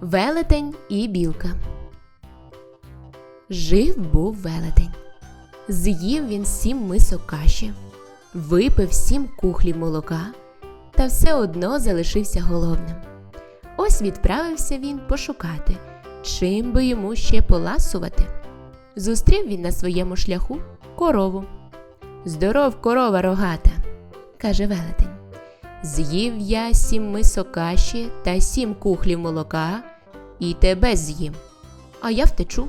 Велетень і білка. Жив був велетень. З'їв він сім мисок каші, випив сім кухлів молока та все одно залишився голодним. Ось відправився він пошукати, чим би йому ще поласувати. Зустрів він на своєму шляху корову. Здоров, корова рогата, каже велетень. З'їв я сім мисок каші та сім кухлів молока, і тебе з'їм. А я втечу,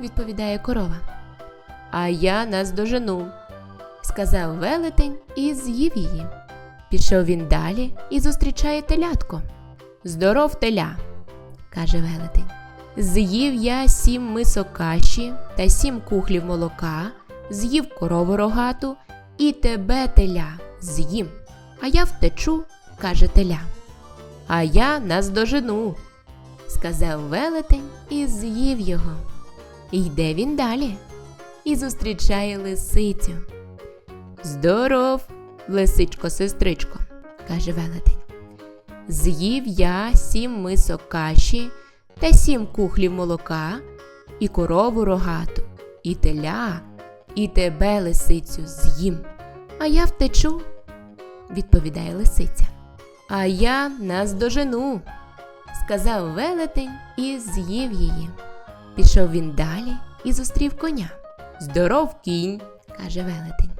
відповідає корова. А я наздожену, сказав велетень і з'їв її. Пішов він далі і зустрічає телятко. Здоров теля, каже велетень. З'їв я сім мисок каші та сім кухлів молока, з'їв корову рогату і тебе теля з'їм. А я втечу, каже теля. А я наздожену, сказав велетень і з'їв його. Йде він далі і зустрічає лисицю. Здоров, лисичко, сестричко, каже велетень. З'їв я сім мисок каші та сім кухлів молока, і корову рогату, і теля, і тебе, лисицю, з'їм. А я втечу, відповідає лисиця. А я наздожену, сказав велетень і з'їв її. Пішов він далі і зустрів коня. Здоров кінь, каже велетень.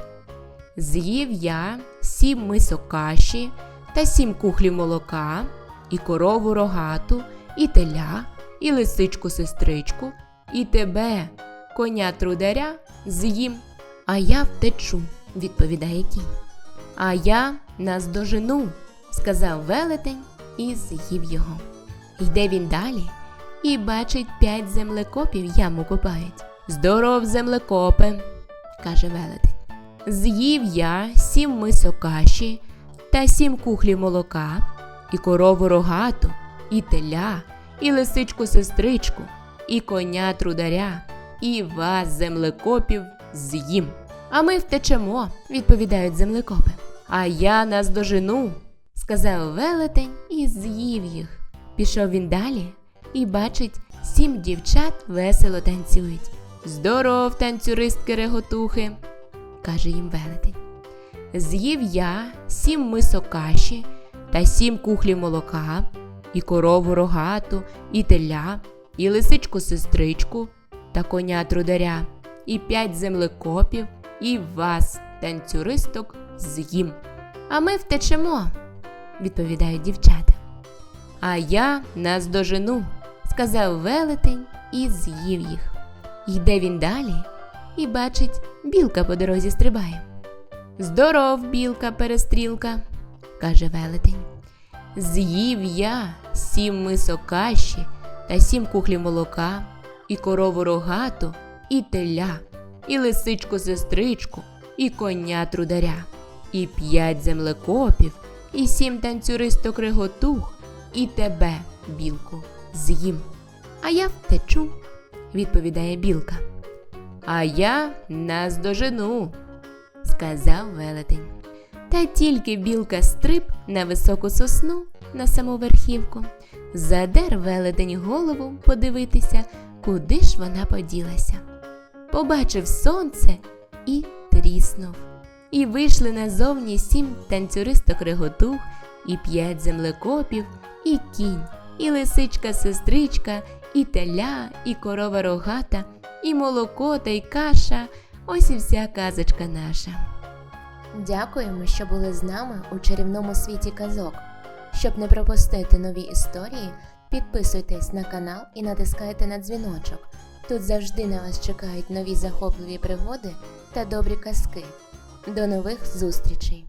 З'їв я сім мисок каші та сім кухлів молока, і корову рогату, і теля, і лисичку сестричку, і тебе, коня трударя, з'їм. А я втечу, відповідає кінь. А я наздожену, сказав велетень і з'їв його. Йде він далі і бачить п'ять землекопів яму копають. Здоров, землекопе, каже велетень. З'їв я сім мисок каші та сім кухлів молока, і корову рогату, і теля, і лисичку сестричку, і коня трударя, і вас, землекопів, з'їм. А ми втечемо, відповідають землекопи. А я наздожену, сказав велетень і з'їв їх. Пішов він далі і бачить, сім дівчат весело танцюють. Здоров, танцюристки реготухи, каже їм велетень. З'їв я сім мисок каші та сім кухлів молока, і корову рогату, і теля, і лисичку сестричку та коня трударя, і п'ять землекопів, і вас, танцюристок, з'їм. А ми втечемо, відповідають дівчата. А я наздожену, сказав велетень і з'їв їх. Йде він далі і бачить, білка по дорозі стрибає. Здоров, білка перестрілка, каже велетень. З'їв я сім мисок каші та сім кухлів молока, і корову рогату, і теля, і лисичку сестричку, і коня трударя, і п'ять землекопів, і сім танцюристок реготух, і тебе, білку, з'їм. А я втечу, відповідає білка. А я наздожену, сказав велетень. Та тільки білка стриб на високу сосну на саму верхівку, задер велетень голову подивитися, куди ж вона поділася. Побачив сонце і тріснув. І вийшли назовні сім танцюристок реготух, і п'ять землекопів, і кінь, і лисичка сестричка, і теля, і корова рогата, і молоко та й каша. Ось і вся казочка наша. Дякуємо, що були з нами у чарівному світі казок. Щоб не пропустити нові історії, підписуйтесь на канал і натискайте на дзвіночок. Тут завжди на вас чекають нові захопливі пригоди та добрі казки. До нових зустрічей!